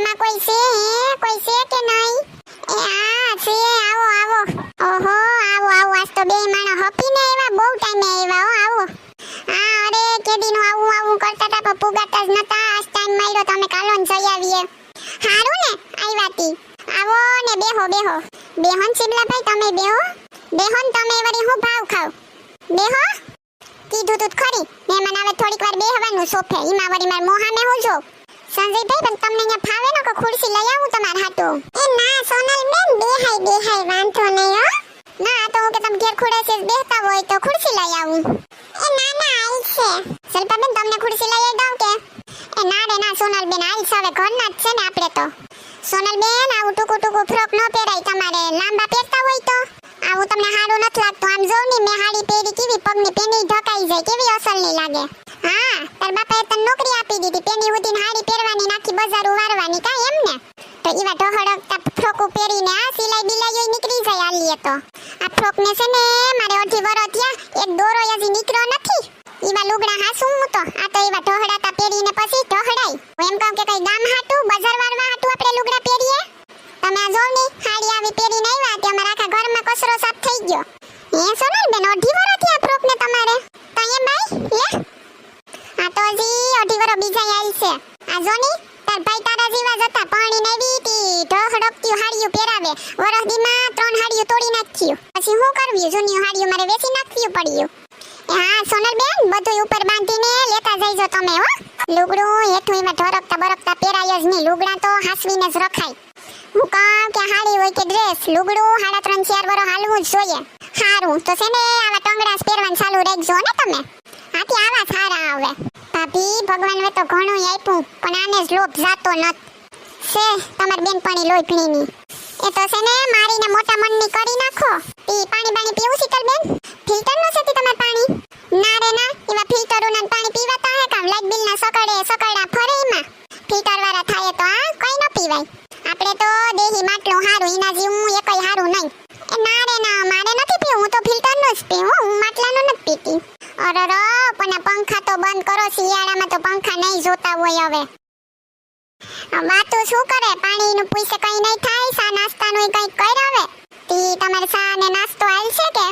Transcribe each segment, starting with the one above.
ઘરમાં કોઈ છે હે? કોઈ છે કે નહીં? એ આ છે. આવો આવો. ઓહો, આવો આવો. આજ તો બે માણસ હપીને આવ્યા. બહુ ટાઈમે આવ્યા હો, આવો. હા, અરે, કેદીનું આવું આવું કરતા હતા, પણ પુગાતા જ નતા. આજ ટાઈમ માર્યો તો અમે કાલો જઈ આવીએ. હારું ને આવ્યા તી આવો ને, બેહો બેહો. બેહોન શિમલાભાઈ, તમે બેહો. બેહોન તમે વળી હું ભાવ ખાવ? બેહો. કીધું તું ખરી. મહેમાન આવે, થોડીક વાર બેહવાનું સોફે ઈમાં વળી માર મોહાને હું જો સંજયભાઈ પણ તમને અહીંયા ફાવે ને કે ખુરશી લઈ આવું તમારા હાટો? એ ના, સોનલ બેન, બેહાય બેહાય, વાંધો નહીં, હો. ના, તો હું કે તમે ઘેર ખુરશી જ બેહતા હોય તો ખુરશી લઈ આવું. એ ના ના, આઈ છે. શિલ્પાબેન તમને ખુરશી લઈ દઉં કે? એ ના, રે, ના, સોનલ બેન, આઈ છે, હવે ઘરના જ છે ને આપણે તો. સોનલ બેન, આવું ટૂંકું ટૂંકું ફ્રોક ન પહેરાય તમારે. લાંબા પહેરતા હોય તો. આવું તમને સારું નથી લાગતું. આમ જોઉં ને, મેં હાડી પહેરી, કેવી પગની પેની ઢકાઈ જાય, કેવી અસલની લાગે. તાર બાપાએ તને નોકરી આપી દીધી પેની હુધીને હાડી પહેરવાની નાખી બજાર ઉવારવાની કા એમ ને? તો ઈવા ઢોહડકતા ફ્રોકું પહેરીને આ સિલાઈ બિલાઈ નીકળી જાય આલીએ તો. આ ફ્રોક ને છે ને, મારે અઢી વરો થયા એક દોરો હજી નીકળ્યો નથી. ઈવા લુગડા હાસું હું તો. આ તો ઈવા ઢોહડાતા પહેરીને પછી ઢહડાય હું એમ કહું કે કઈ ગામ હાટું, બજાર વારવા હાટું આપણે લુગડા પહેરીએ? તમે આ જોવ ને, હાડી આવી પહેરીને આવ્યા તે અમારા આખા ઘરમાં કચરો સાફ થઈ ગયો. એ સોનલ બેન અઢી વરો થયા ફ્રોક ને તમારે તો એ બાઈ લે આ તો હજી અઢી વરો છે. આ જો તાર ભાઈ તારા જેવા જ હતા. પાણી ને વીતી ઢહડકતી હાડીયું પહેરાવે. વરસદીમાં ત્રણ હાડીયું તોડી નાખ્યું. પછી હું કરવ્યું જૂની હાડીયું મારે વેચી નાખવું પડ્યું. હા સોનલ બેન બધું ઉપર બાંધીને લેતા જઈજો તમે, હો. લુગડું હેઠું એમાં ઢોરકતા બરકતા પહેરાય જ નહીં. લુગડા તો રખાય. હું કે હાડી હોય ત્રણ ચાર વરો હાલવું જોઈએ. સારું તો છે ને, આવા ટંગડાસ પહેરવાનું ચાલુ રાખજો ને તમે આથી આવા સારા આવે ભાભી ભગવાન તો ઘણું આપ્યું, પણ આને લોભ જાતો નત છે તમારી બેનપણી લોહીપણીની એ તો છે ને મારીને મોટા મનની કરી નાખો. પી પાણી બાણી પીવું શીતલ બેન? ફિલ્ટર નો છે તમાર પાણી? ના રે ના, એવા ફિલ્ટરો ના પાણી પીવાતા હે કામ. લાઈટ બિલ ના સકડે સકડા ફરે ફિલ્ટર વાળા થાય તો આ કઈ ન પીવાય. આપણે તો દેહી માટલું હારું, એના જેવું એકય હારું નહીં. ના રે ના, મારે નથી પીવું, હું તો ફિલ્ટરનું જ પીવું, હું માટલાનું નથી પીતી. અરર પણ પંખા તો બંધ કરો, શિયાળામાં તો પંખા નહીં જોતા હોય હવે. વાતો શું કરે? પાણીનું પૂછે કઈ નહીં થાય સા નાસ્તાનું કઈ કરાવે? તી તમારે સા ને નાસ્તો આવશે કે?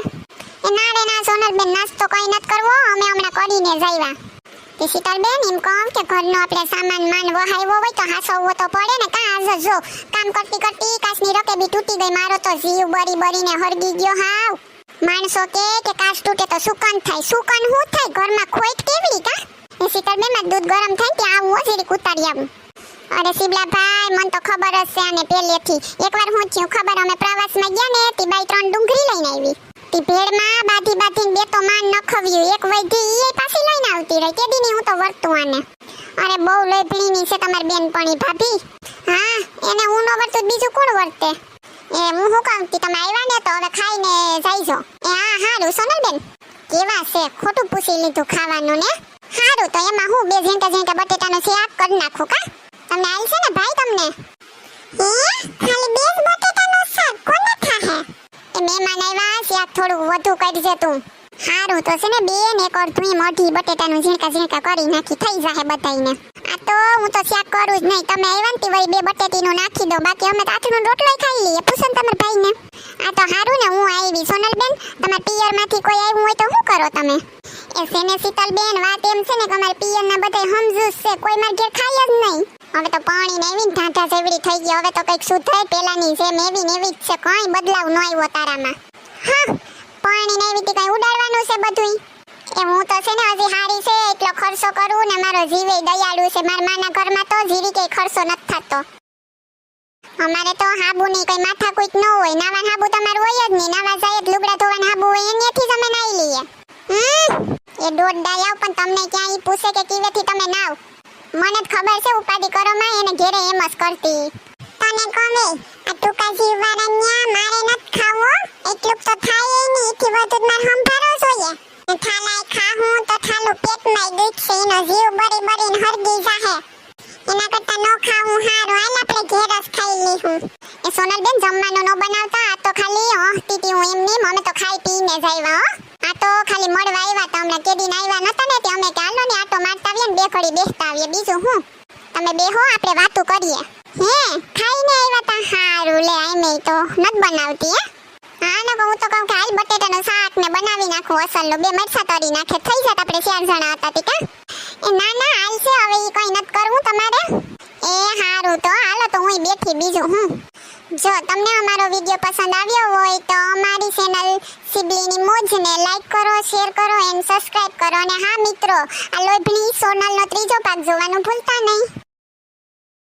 એ ના રે ના સોનલ બેન નાસ્તો કઈ નત કરવો, અમે હમણાં કરીને જઈવા તે શીતલ બેન એમ કહું કે ઘરનો આપણે સામાન માન વહાવ્યો હોય તો હાસવવો તો પડે ને કા આજ જો કામ કરતી કરતી કાચની રકેબી તૂટી ગઈ, મારો તો જીવ બરી બરીને હરગી ગયો હાવ. માણસો કે કે કાચ તૂટે તો સુકન થાય. સુકન હું થાય? ઘરમાં ખોઈટ કેવડી કા એ શીતળ બેનમાં દૂધ ગરમ થાય ત્યાં આવું હજી ઉતારી આવું. અરે શિબલા ભાઈ મને તો ખબર જ છે આને પહેલેથી. એકવાર હું થયું ખબર અમે પ્રવાસમાં ગયા ને, તી બાઈ ત્રણ ડુંગળી લઈને આવી. તી ભેળમાં બાધી બાધીને બે તો માન નખવ્યું. એક વૈધી એ પાછી લઈને આવતી રહી. તેદીની હું તો વર્તું આને. અરે બહુ લોહીપણીની છે તમારી બેનપણી ભાભી. હા, એને હું ન વર્તું બીજું કોણ વર્તે? એ હું શું કહું તી તમે આવ્યા ને તો હવે ખાઈને જઈજો એ હા, હારું. સોનલબેન, કેવા છે? ખોટું પૂછી લીધું ખાવાનું ને? હારું, તો એમાં હું બે ઝીંટા ઝીંટા બટેટાનો શેક કરી નાખું કા? તમને આવી છે ને ભાઈ તમને? હે? ખાલી બે બટેટાનો શાક? કોને ખાહે એ મહેમાન આવ્યા શાક થોડું વધુ કરજે તું. હારું, તો છે ને બે ને એક અડધું મોઢી બટેટાનું ઝીણકા ઝીણકા કરી નાખી, થઈ જાહે બધાઈને આ તો હું તો શાક કરું જ નહીં. તમે આવ્યા ને વળી બે બટેટીનું નાખી દો. બાકી અમે તો આથનું રોટલો ખાઈ લઈએ. પૂછો ને તમારા ભાઈને. આ તો સારું ને, હું આવી સોનલબેન. તમારા પિયરમાંથી કોઈ આવ્યું હોય તો શું કરો તમે? એ સેને શીતલબેન? વાત એમ છે ને કે અમારા પિયરના બધાય સમજુ જ છે. કોઈ માર ઘેર ખાય જ નહીં. હવે તો પાણી ને એવી ઢાંઢા જેવડી થઈ ગઈ. હવે તો કંઈક સુધાય પેલાની જેમ એવી ને એવી જ છે. કઈ બદલાવ ન આવ્યો તારામાં. હા પાણી ને એવી કઈ ઉડાડવાનું છે બધું એ હું તો છે ને હજી એટલો ખર્ચો કરું ને મારો જીવે દયાળુ છે. મારા માના ઘરમાં તો જીરી કે ખર્ચો નથી થતો. અમારે તો હાબુની કઈ માથાકૂટ ન હોય. નાવા હાબુ તમારું હોય જ નહીં. નાવા જાય લુગડા ધોવાના હાબુ હોય, એનેથી જ અમે નાઈ લઈએ. એ દોઢ ડાયાવ પણ તમને ક્યાં ઈ પૂછે કે કીવેથી તમે નાવ? મને જ ખબર છે ઉપાધિ કરો માં એને ઘેરે એમ જ કરતી. તને કહે આ ટૂંકા જીવવાના મારે નત ખાવો એટલું તો થાય નહીં એથી વધુ માર સંભાળો જોઈએ. ને થાલાય ખાહું તો થાલું પેટમાં એનો જીવ બરી બરીને હરગી જાહે. એના કરતા નો ખાવું હારું, હાલ આપણે ઘેર જ ખાઈ લીધું. એ સોનલબેન જમવાનું નો બનાવતા, આ તો ખાલી હસતી હતી હું એમની અમે તો ખાઈ પીને જ આવ્યા, હો. આ તો ખાલી મળવા આવ્યા તો અમને દિન આવ્યા નતા ને તે અમે કે ને, આટો મારતા આવીએ ને, બે ઘડી બેસતા આવીએ, બીજું હું? તમે બેહો આપણે વાતું કરીએ. હે, ખાઈને આવ્યા તા? હારું, લે આઈ મેં તો નત બનાવતી, હે? હા ના હું તો કહું કે હાલ બટેટાનું શાક ને બનાવી નાખું અસલનું. બે મરચા તળી નાખે. થઈ જાત આપણે ચાર જણા હતા તી એ ના ના, હાલ હવે ઈ કઈ નત કરવું તમારે. એ હારું તો. હાલો તો હું બેઠી બીજું હું. જો, તમને અમારો વીડિયો પસંદ આવ્યો હોય તો અમારી ચેનલ સિબલીની મોજને લાઈક કરો શેર કરો એન્ડ સબસ્ક્રાઇબ કરો. અને હા મિત્રો, આ લોભની સોનલનો ત્રીજો ભાગ જોવાનું ભૂલતા નહીં.